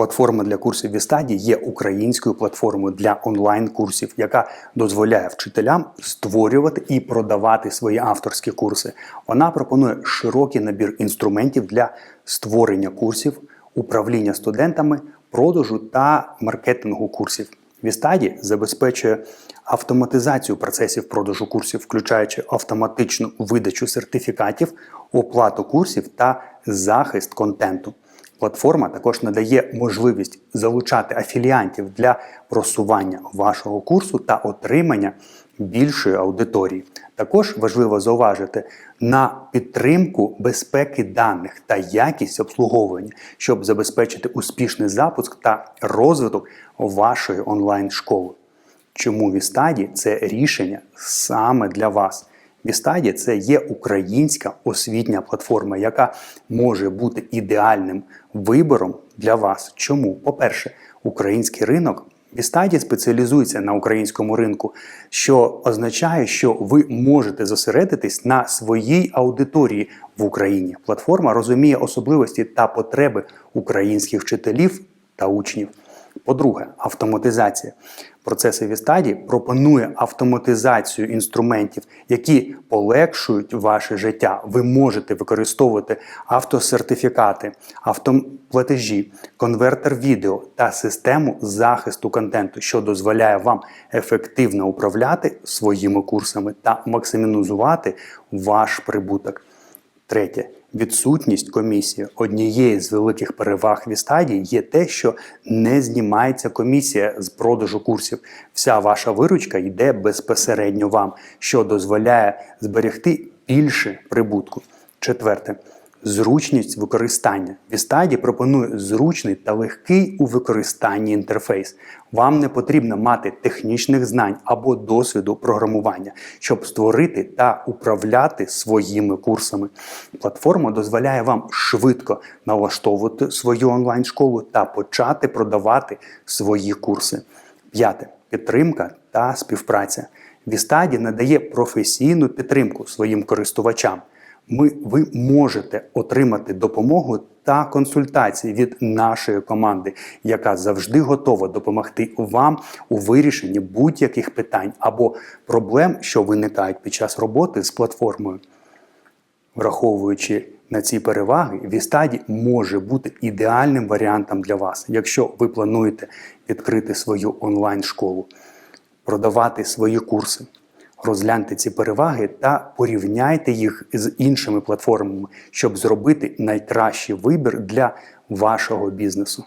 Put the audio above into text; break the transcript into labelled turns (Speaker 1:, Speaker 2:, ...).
Speaker 1: Платформа для курсів Вістаді є українською платформою для онлайн-курсів, яка дозволяє вчителям створювати і продавати свої авторські курси. Вона пропонує широкий набір інструментів для створення курсів, управління студентами, продажу та маркетингу курсів. Вістаді забезпечує автоматизацію процесів продажу курсів, включаючи автоматичну видачу сертифікатів, оплату курсів та захист контенту. Платформа також надає можливість залучати афіліантів для просування вашого курсу та отримання більшої аудиторії. Також важливо зауважити на підтримку безпеки даних та якість обслуговування, щоб забезпечити успішний запуск та розвиток вашої онлайн-школи. Чому Вістаді це рішення саме для вас? Вістаді це є українська освітня платформа, яка може бути ідеальним вибором для вас. Чому? По-перше, український ринок. Вістаді спеціалізується на українському ринку, що означає, що ви можете зосередитись на своїй аудиторії в Україні. Платформа розуміє особливості та потреби українських вчителів та учнів. По-друге, автоматизація. Процеси Вістаді пропонує автоматизацію інструментів, які полегшують ваше життя. Ви можете використовувати автосертифікати, автоплатежі, конвертер відео та систему захисту контенту, що дозволяє вам ефективно управляти своїми курсами та максимізувати ваш прибуток. Третє. Відсутність комісії однієї з великих переваг Вістаді є те, що не знімається комісія з продажу курсів. Вся ваша виручка йде безпосередньо вам, що дозволяє зберегти більше прибутку. Четверте. Зручність використання. Вістаді пропонує зручний та легкий у використанні інтерфейс. Вам не потрібно мати технічних знань або досвіду програмування, щоб створити та управляти своїми курсами. Платформа дозволяє вам швидко налаштовувати свою онлайн-школу та почати продавати свої курси. П'яте підтримка та співпраця. Вістаді надає професійну підтримку своїм користувачам ми, ви можете отримати допомогу та консультації від нашої команди, яка завжди готова допомогти вам у вирішенні будь-яких питань або проблем, що виникають під час роботи з платформою. Враховуючи на ці переваги, Вістаді може бути ідеальним варіантом для вас, якщо ви плануєте відкрити свою онлайн-школу, продавати свої курси. Розгляньте ці переваги та порівняйте їх з іншими платформами, щоб зробити найкращий вибір для вашого бізнесу.